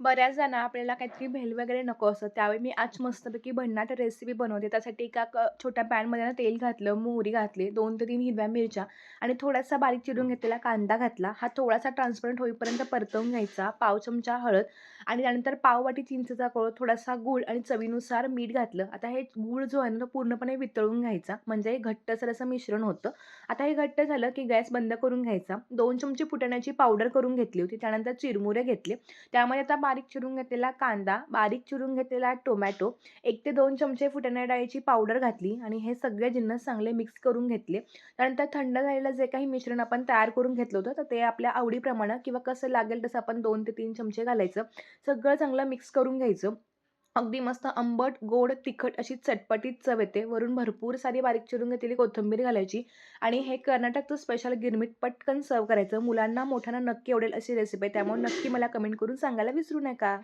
बऱ्याच जणा आपल्याला काहीतरी भेल वगैरे नको असतं. त्यावेळी मी आज मस्तपैकी भन्नाट रेसिपी बनवते. त्यासाठी एका क छोट्या पॅनमध्ये ना तेल घातलं मोहरी घातली दोन ते तीन हिरव्या मिरच्या आणि थोडासा बारीक चिरून घेतलेला कांदा घातला. हा थोडासा ट्रान्सपरंट होईपर्यंत परतवून घ्यायचा. पाव चमचा हळद आणि त्यानंतर पाववाटी चिंचेचा कोळ थोडासा गूळ आणि चवीनुसार मीठ घातलं. आता हे गूळ जो आहे ना तो पूर्णपणे वितळून घ्यायचा. म्हणजे घट्टसर असं मिश्रण होतं. आता हे घट्ट झालं की गॅस बंद करून घ्यायचा. दोन चमचे फुटाण्याची पावडर करून घेतली होती. त्यानंतर चिरमुरे घेतले. त्यामध्ये आता बारीक चिरून घेतलेला कांदा बारीक चिरून घेतलेला टोमॅटो एक ते दोन चमचे फुटाणा डाळीची पावडर घातली आणि हे सगळे जिन्नस चांगले मिक्स करून घेतले. त्यानंतर थंड झालेलं जे काही मिश्रण आपण तयार करून घेतलं होतं तर ते आपल्या आवडीप्रमाणे किंवा कसं लागेल तसं आपण दोन ते तीन चमचे घालायचं. सगळं चांगलं मिक्स करून घ्यायचं. अगदी मस्त आंबट गोड तिखट अशी चटपटीत चव येते. वरून भरपूर सारी बारीक चिरून घेतलेली कोथिंबीर घालायची आणि हे कर्नाटकचं स्पेशल गिरमीट पटकन सर्व करायचं. मुलांना मोठ्यांना नक्की आवडेल अशी रेसिपी आहे त्यामुळे नक्की मला कमेंट करून सांगायला विसरू नका.